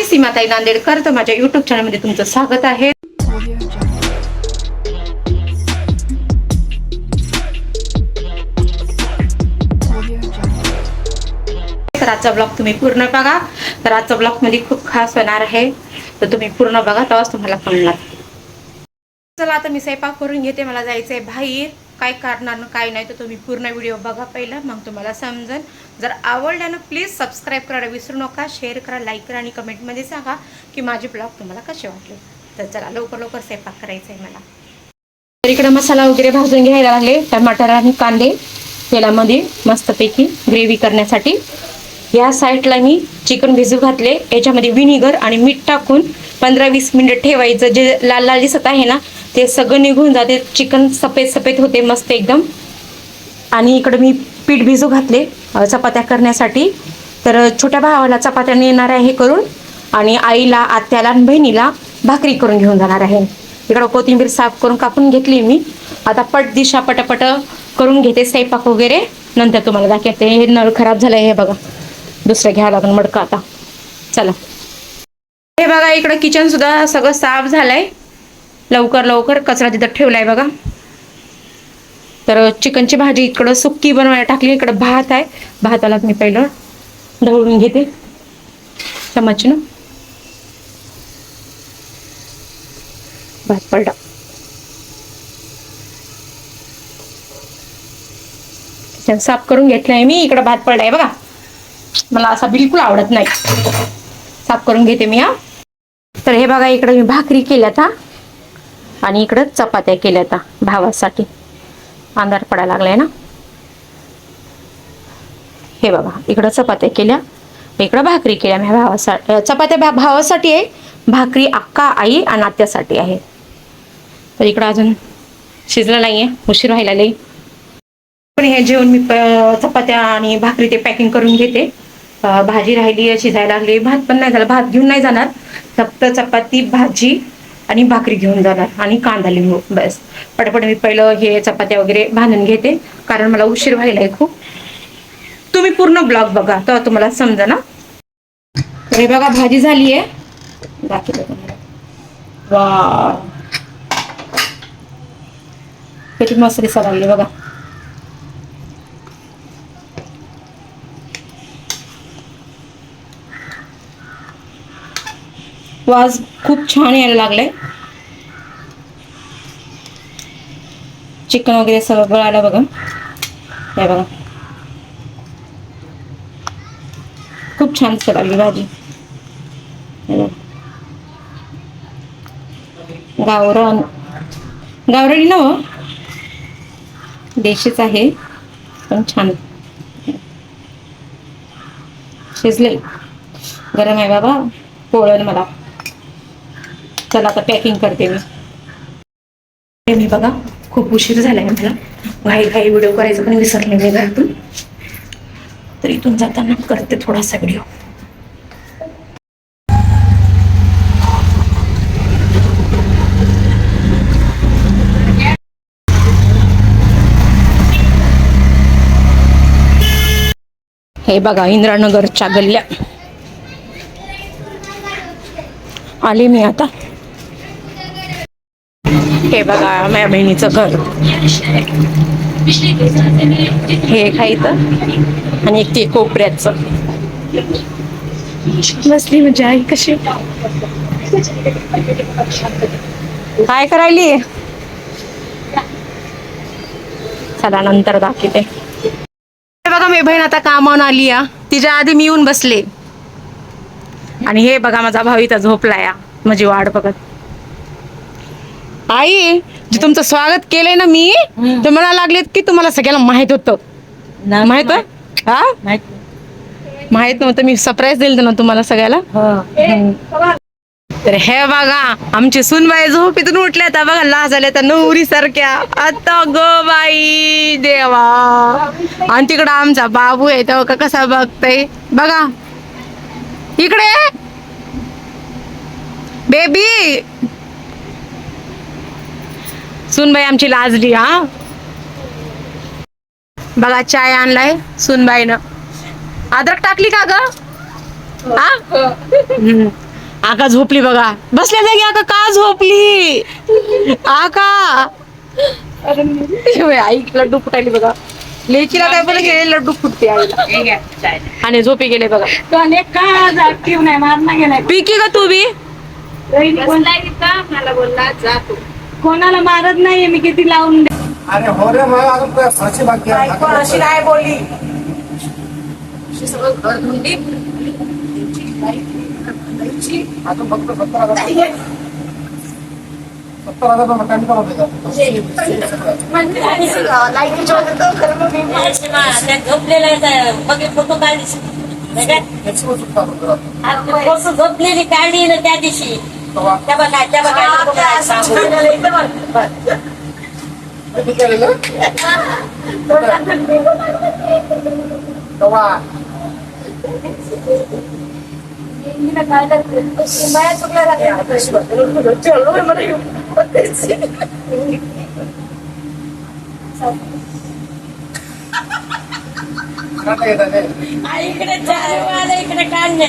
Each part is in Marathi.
मी सीमाताई नांदेडकर तर माझ्या युट्यूब चॅनलमध्ये तुमचं स्वागत आहे. तर आजचा ब्लॉग तुम्ही पूर्ण बघा. तर आजचा ब्लॉगमध्ये खूप खास होणार आहे. तर तुम्ही पूर्ण बघा तेव्हाच तुम्हाला कळणार. चला आता मी स्वयंपाक करून घेते. मला जायचंय बाहेर. काय करणार काय नाही तर तुम्ही पूर्ण व्हिडिओ बघा पहिला मग तुम्हाला समजेल. जर आवडल्यानं प्लीज सबस्क्राईब करायला विसरू नका शेअर करा लाईक करा आणि कमेंटमध्ये सांगा की माझे ब्लॉग तुम्हाला कसे वाटले. तर चला लवकर लवकर स्वयंपाक करायचा आहे मला. तर इकडे मसाला वगैरे भाजून घ्यायला लागले. टमाटर आणि कांदे तेलामध्ये मस्तपैकी ग्रेव्ही करण्यासाठी. या साईडला मी चिकन भिजू घातले. याच्यामध्ये विनिगर आणि मीठ टाकून पंधरा वीस मिनिट ठेवायचं. जे लाल लाल दिसत आहे ना ते सगळं निघून जाते. चिकन सफेद सफेद होते मस्त एकदम. आणि इकडं मी पीठ भिजू घातले चपात्या करण्यासाठी. तर छोट्या भावाला चपात्याने येणार आहे करून आणि आईला आत्याला आणि बहिणीला भाकरी करून घेऊन जाणार आहे. इकडं कोथिंबीर साफ करून कापून घेतली मी. आता पट दिशा पटापट करून घेते स्वयंपाक वगैरे. नंतर तुम्हाला दाखवते. हे नळ खराब झालं हे बघा. दुसरं घ्यावं लागेल मडकं आता. चला. हे बघा इकडं किचन सुद्धा सगळं साफ झालंय. लवकर लवकर कचरा तिथं ठेवलाय बघा. तर चिकनची भाजी इकडं सुक्की बनवायला टाकली इकडं भात आहे. भाताला मी पहिलं ढवळून घेते. चमचनं भात पलटा. साफ करून घेतलाय मी इकडं भात पडलाय बघा. मला असा बिलकुल आवडत नाही. साफ करून घेते मी हा. तर हे बघा इकडं मी भाकरी केल्यात हा. आणि इकडं चपात्या केल्या आता भावासाठी. अंधार पडायला लागलाय ना? हे बघा इकडं चपात्या केल्या इकडं भाकरी केल्या माझ्या भावासाठी चपात्या भा भावासाठी आहे भाकरी अक्का आई आणि आत्यासाठी आहे. तर इकडं अजून शिजलं नाही आहे उशीर व्हायला लई. पण हे जेवण मी प- चपात्या आणि भाकरी ते पॅकिंग करून घेते. भाजी राहिली शिजायला लागली भात पण नाही झाला भात घेऊन नाही जाणार. फक्त चपाती भाजी आणि भाकरी घेऊन जाणार आणि कांदा लिंबू बस. पटापट मी पहिलं हे चपात्या वगैरे बांधून घेते कारण मला उशीर व्हायला आहे खूप. तुम्ही पूर्ण ब्लॉग बघा तर तुम्हाला समजा ना? हे बघा भाजी झाली आहे दाखवते वा किती मस्त दिसायला लागली बघा. वास खूप छान यायला लागलाय. चिकन वगैरे सगळं गळायला बघा. हे बघा. खूप छान दिसायला लागली भाजी. गावरण गावरणी गावरान. ना हो? देशीच आहे पण छान. शिजले गरम आहे बाबा. पोळण मला. चला आता पॅकिंग करते मी. मी बघा खूप उशीर झालाय मला घाई घाई व्हिडिओ करायचं पण विसरले मी घरातून. तर इथून जाताना करते थोडासा व्हिडिओ हे बघा इंद्रानगरच्या गल्ल्या. आले मी आता. हे बघा माझ्या बहिणीचं घर. हे इथं आणि एक ते कोपऱ्याचं. बसली म्हणजे आई कशी? काय करायली? चला नंतर दाखवते. हे बघा मी बहीण आता कामावून आली या तिच्या आधी मी येऊन बसले. आणि हे बघा माझा भाऊ इथं झोपलाय. हा, माझी वाट बघत. आई जे तुमचं स्वागत केलंय ना मी तर मला लागलेत की तुम्हाला सगळ्याला माहीत होतं. माहीत होतं? हा? माहीत. नव्हतं मी सरप्राईज दिलं ना तुम्हाला सगळ्याला. तर हे बघा आमची सुनबाई झोपेतून उठल्या तर बघा लाज आल्या तर नवरी सारख्या आता ग बाई देवा. आणि तिकडं आमचा बाबू आहे तेव्हा का कसा बघताय? बघा. इकडे बेबी सुनबाई आमची लाजली हा? बघा चाय आणलाय सुनबाईनं. अद्रक टाकली का ग? हा. आका झोपली बघा. बसल्या जागी आका का झोपली? आका. होय, आई लड्डू फुटायली बघा. लेकीला काय बोल गेले लड्डू फुटते आईला. आणि झोपी गेले बघा. पिकी का तू बी? बोलला जातो कोणाला मारत नाहीये मी किती लावून दे अरे हो रे मला अजून काय साची बाकी आहे? अशी नाही बोलली. अजून फक्त सत्तर हजार सत्तर हजार मकान पण होते फोटो काढली फोटो झोपलेली काढली ना त्या दिवशी. त्या बघा त्या बघा सांगू किती केलेलं तेव्हा खाता येतं नाही. इकडे चार वाला इकडे काढण्या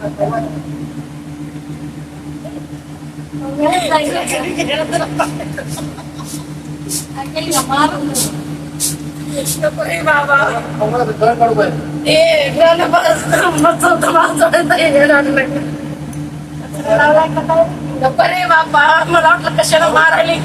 पाहिजे. बाबा मला वाटलं कशाला मारायली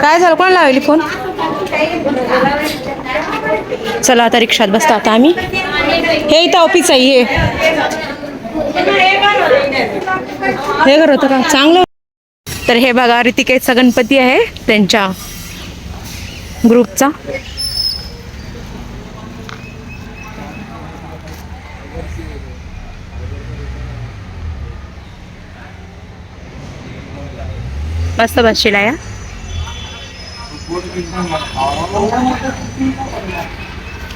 काय झालं कोण लावली फोन चला आता रिक्षात बसतो आता आम्ही. हे इथं ऑफिस आहे हे हे घर होतं का? चांगलं. तर हे बघा ऋतिकेचा गणपती आहे त्यांच्या ग्रुपचा. मस्त बसशील या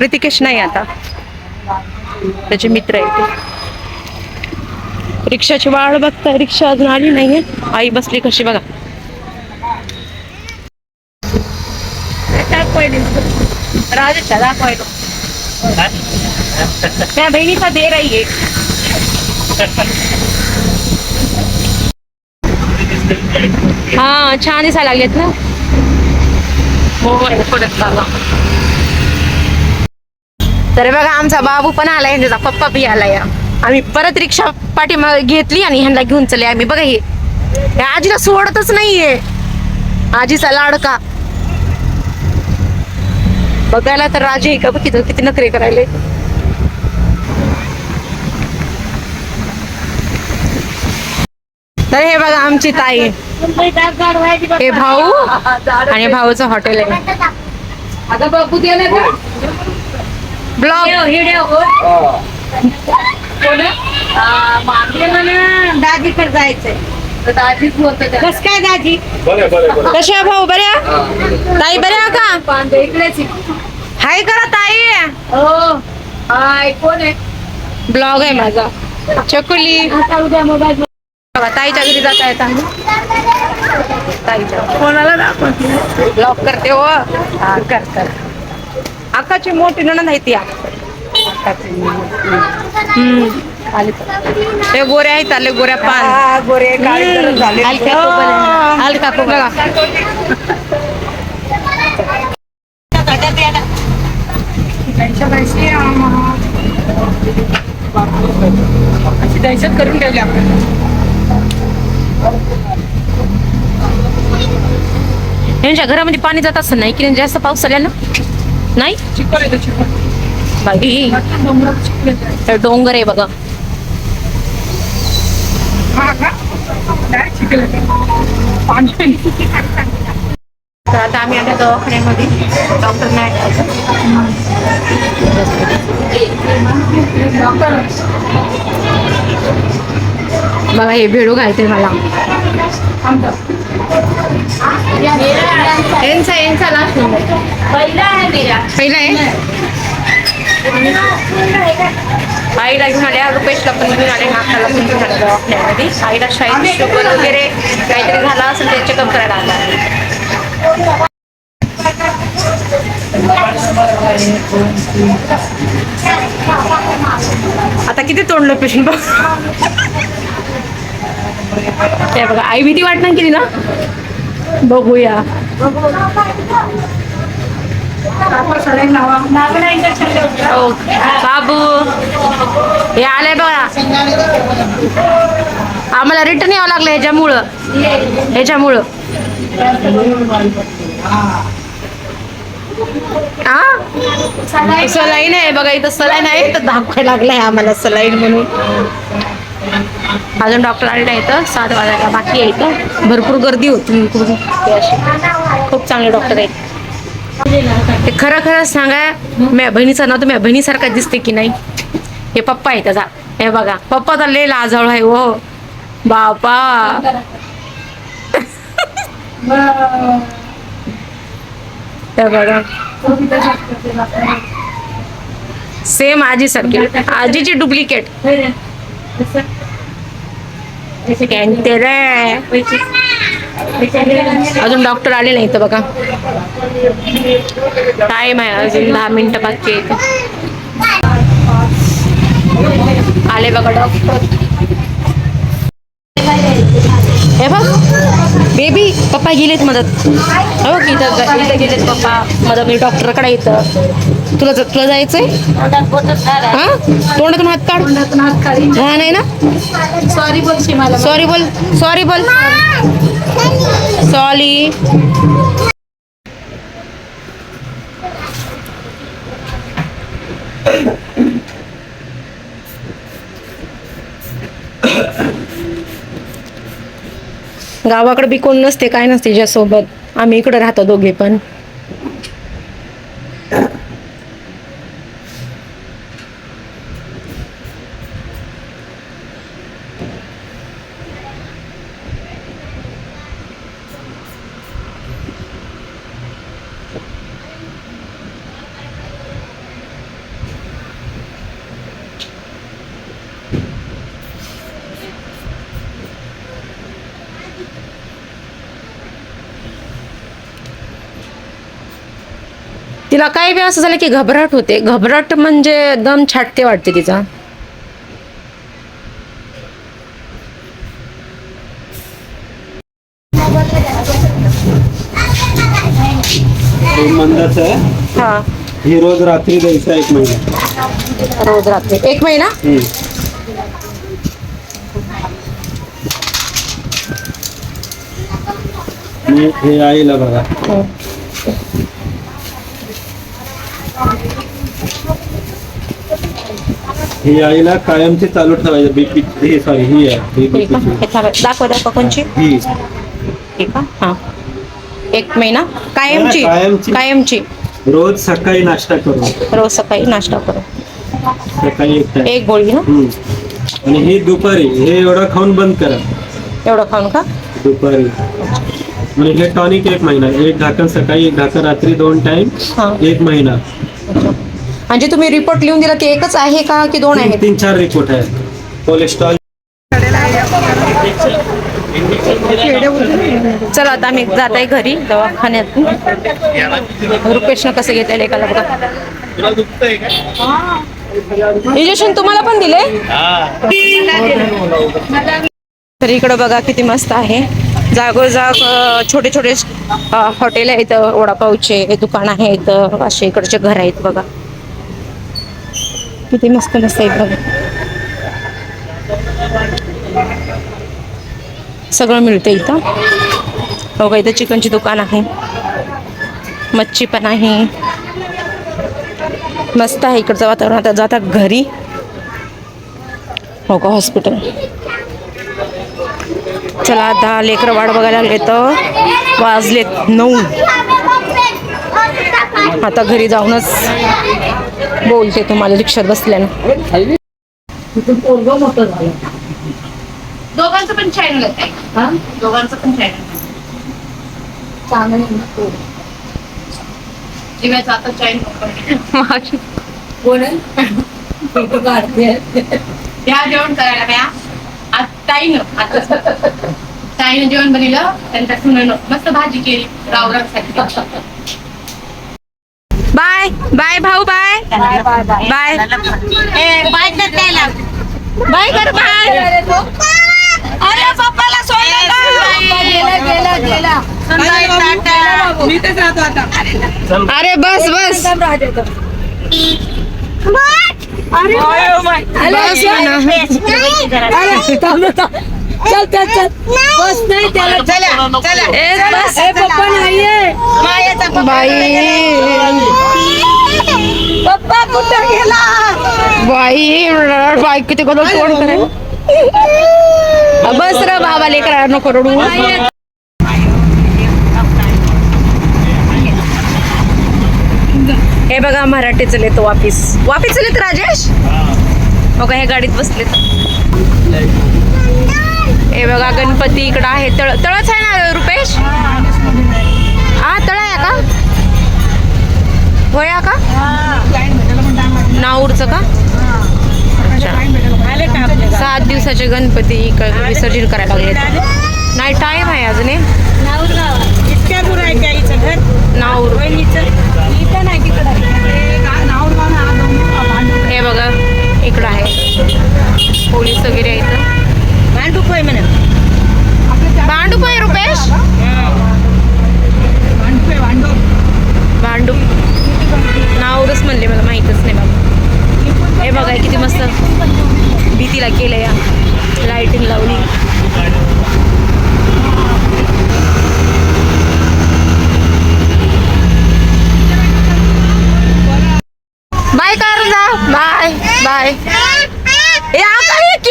ऋतिकेश नाही आता. त्याचे मित्र आहे ते. रिक्षाची वाढ बघताय रिक्षा अजून आली नाहीये. आई बसली कशी बघा. राजेशा दाखवायलो. त्या बहिणीचा दे राही हा छान दिसायला लागलेत ना. हो तर बघा आमचा बाबू पण आलाय त्याचा पप्पा बी आलाय. आम्ही परत रिक्षा पाठीमागे घेतली आणि ह्यांना घेऊन चले आम्ही. बघा हे. आजीला सोडतच नाहीये. आजीचा लाडका. बघायला तर राजे आहे का बघ किती नखरे करायला. तर हे बघा आमची ताई. हे भाऊ आणि भाऊचं हॉटेल आहे. ब्लॉग दाजीकडे जायचंय. कस काय दाजी कशा भाऊ? बऱ्या ताई बऱ्या का. हाय करा ताई. हो. हाय कोण आहे? ब्लॉग आहे माझा. चकुली. बघा, ताईच्या घरी जात आम्ही. ताईच्या. कोणाला दाखवते करते हो. हा कर कर. आकाची मोठी नणंद आहे ती. ते गोऱ्या आहेत आले गोऱ्या पान गोरे हलका कोबल हलका कोबल अशी दहशत करून ठेवली आपण. यांच्या घरामध्ये पाणी जात असं नाही की जास्त पाऊस आल्यानं नाही? बाई तर डोंगर आहे बघा. तर आता आम्ही आता दवाखान्यामध्ये. डॉक्टर नाही बघा हे भेडू घालते मला. यांचा यांचा लास्ट नंबर पहिला आहे मेरा. पहिला आहे? आईला घेऊन आल्या रुपेशला पण घेऊन आले नाकाला पण घेऊन आले. दवाखान्यामध्ये आईला शाळेत शुगर वगैरे काहीतरी झाला असेल ते चेकअप करायला आला. आता किती तोडलं पेशंट बघ. ते बघा आई भीती वाटणार केली ना? बघूया. बाबू. हे आलंय बघा. आम्हाला रिटर्न यावं लागलं ह्याच्यामुळं. ह्याच्यामुळं. हा सलाईन आहे बघा इथं सलाईन आहे. तर दाखवायला लागलाय आम्हाला सलाईन म्हणून. अजून डॉक्टर आले नाही सात वाजायला बाकी आहे तर भरपूर गर्दी होती. खूप चांगले डॉक्टर आहेत. ते खरं खरं सांगा माझ्या बहिणीचं नाव तर माझ्या बहिणीसारखा दिसते की नाही? हे पप्पा आहे त्याचा. हे बघा. पप्पा तर लय लाजळ आहे हो. बापा. बघा. सेम आजी सारखी आजीची डुप्लिकेट अजून डॉक्टर आले नाही तर बघा. टाइम आहे अजून दहा मिनिटं बाकी आले बघा डॉक्टर हे बघ बेबी पप्पा गेलेत मदत. हो की इथं इथं गेलेत पप्पा. मदत मी डॉक्टरकडे येतं तुला ज- तुला जायचंय. हा? तोंडातून हात काढ. हा नाही ना? सॉरी बोलशी मला. सॉरी बोल. सॉरी बोल. सॉरी गावाकडे बी कोण नसते काय नसते ज्यासोबत. आम्ही इकडं राहतो दोघे पण. तिला काय बी असं झालं की घबराट होते. घबराट म्हणजे दम छाटते वाटते तिचा. हा. ही रोज रात्री द्यायचा एक महिना. रोज रात्री. एक महिना? हे आईला बघा. ही आईला कायमची चालू ठेवायची बीपी ही सॉरी ही आहे. ही ठीक आहे हे थांबा. दाखव दाखव कोणची? ही ठीक आहे हा. एक महिना कायमची कायमची. कायमची. रोज सकाळी नाश्ता करून रोज सकाळी नाश्ता करू. सकाळी एक time. एक गोळी ना हम्म. आणि ही दुपारी हे एवढं खाऊन बंद करा. एवढं खाऊन का? दुपारी. आणि हे टॉनिक एक महिना एक ढाकण सकाळी एक ढाकण रात्री दोन टाइम हा. एक महिना. म्हणजे तुम्ही रिपोर्ट लिहून दिला ते एकच आहे का की दोन तीन आहेत? तीन चार रिपोर्ट आहे कोलेस्ट्रॉल चला आता आम्ही जात आहे घरी दवाखान्यात. रुपेशनं कसं घेतलेलं एकाला बघा. इंजेक्शन तुम्हाला पण दिले? तर इकडं बघा किती मस्त आहे. जागोजाग छोटे छोटे हॉटेल आहेत वडापावचे दुकान आहे इथं असे इकडचे घर आहेत बघा. किती मस्त मस्त आहेत बघा. सगळं मिळतं इथं. बघा इथं चिकनची दुकान आहे. मच्छी पण आहे. मस्त आहे इकडचं वातावरण. आता जाता घरी. हो का हॉस्पिटल चला आता लेकरं वाट बघायला लागले तर वाजलेत नऊ. आता घरी जाऊनच बोलते तुम्हाला रिक्षात बसल्यानं. दोघांचं पण चॅनल आहे दोघांचं पण चॅनल आता चॅनल या जेवण करायला म्या. आज ताईनं आता ताईनं जेवण बनवलं त्यांच्या सुनेनं मस्त भाजी केली रावरासाठी. बाय बाय भाऊ बाय. बाय. बाय त्याला. बाय कर बाय. अरे पप्पाला. अरे बस बस. बस म्हणा. ए, बस. मायाचा पप्पा बाई. पप्पा कुठं गेला? बाई बाई किती तोड करायला? बस रे बाबा लेकरा नको रडू. हे बघा मराठी चलेत वापिस. वापिस चलेत राजेश? बघा हे गाडीत बसलेत. हे बघा गणपती इकडं आहे. तळ तळच आहे ना रुपेश? हा. तळ आहे का? होया का? नाऊरचं का. सात दिवसाचे गणपती विसर्जन करायला लागले नाही टाइम आहे अजून इतक्या दूर आहे त्या हिचं घर. नाऊर. इथं नाही तिकडं. हे बघा इकडं आहे. पोलीस वगैरे आहे इथं भांडूप होय म्हणा. भांडूप आहे रुपेश? भांडूप नावरच म्हणले मला माहीतच नाही बाबा. हे बघा किती मस्त भीतीला केलं या. लाईटिंग लावली बाय करून जा बाय बाय ए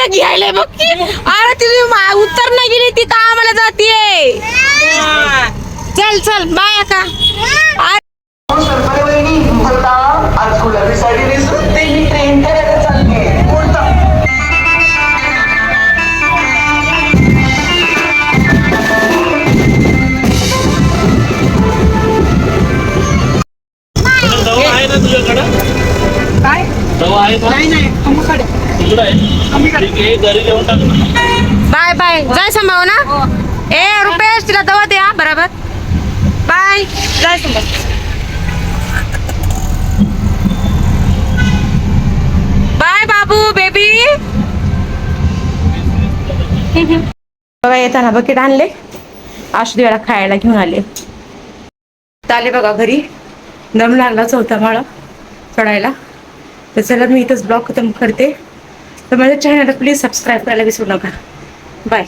हे केक घ्यायला बघ की. अरे तिथे मा- उत्तर नाही गेली ती का आम्हाला जातीये? चल चल बाय का आज गुलाबी साडी नेसून ते मी ट्रेन करायला चालली बोलता दवा आहे ना तुझ्याकडं? काय? दवा आहे का? तुझं आहे बाय बाय. जाय सांभाळू ना. ए रुपेश तिला दवा दे हा बरोबर. बाय. जाय सांभाळ. बाय बाबू बेबी. बघा येताना बकेट आणले. आशुदेवाला खायला घेऊन आले. आले बघा घरी. दम लागलाच होता मला चढायला. तर चला मी इथंच ब्लॉग खतम करते. तर माझ्या चॅनलला प्लीज सबस्क्राईब करायला विसरू नका. बाय